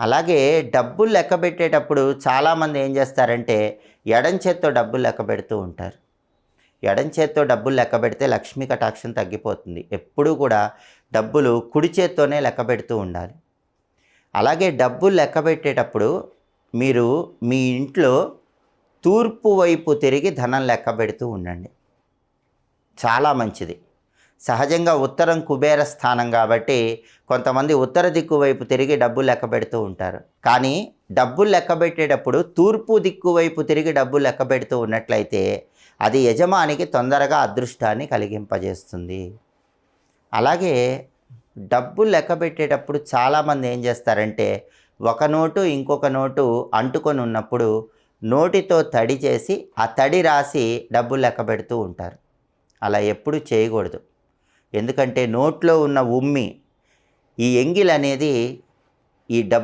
అలాగే డబ్బులు లెక్క పెట్టేటప్పుడు చాలామంది ఏం చేస్తారంటే ఎడం చేత్తో డబ్బులు లెక్క పెడుతూ ఉంటారు. ఎడం చేత్తో డబ్బులు లెక్క పెడితే లక్ష్మీ కటాక్షం తగ్గిపోతుంది. ఎప్పుడూ కూడా డబ్బులు కుడి చేత్తోనే లెక్క పెడుతూ ఉండాలి. అలాగే డబ్బులు లెక్క పెట్టేటప్పుడు మీరు మీ ఇంట్లో తూర్పు వైపు తిరిగి ధనం లెక్క పెడుతూ ఉండండి. చాలా మంచిది. సహజంగా ఉత్తరం కుబేర స్థానం కాబట్టి కొంతమంది ఉత్తర దిక్కు వైపు తిరిగి డబ్బులు లెక్క పెడుతూ ఉంటారు. కానీ డబ్బులు లెక్క పెట్టేటప్పుడు తూర్పు దిక్కు వైపు తిరిగి డబ్బులు లెక్క పెడుతూ ఉన్నట్లయితే అది యజమానికి తొందరగా అదృష్టాన్ని కలిగింపజేస్తుంది. అలాగే డబ్బు లెక్క పెట్టేటప్పుడు చాలామంది ఏం చేస్తారంటే ఒక నోటు ఇంకొక నోటు అంటుకొని ఉన్నప్పుడు నోటితో తడి చేసి ఆ తడి రాసి డబ్బు లెక్క పెడుతూ ఉంటారు. అలా ఎప్పుడు చేయకూడదు. ఎందుకంటే నోట్లో ఉన్న ఉమ్మి ఈ ఎంగిల్ అనేది ఈ డబ్బు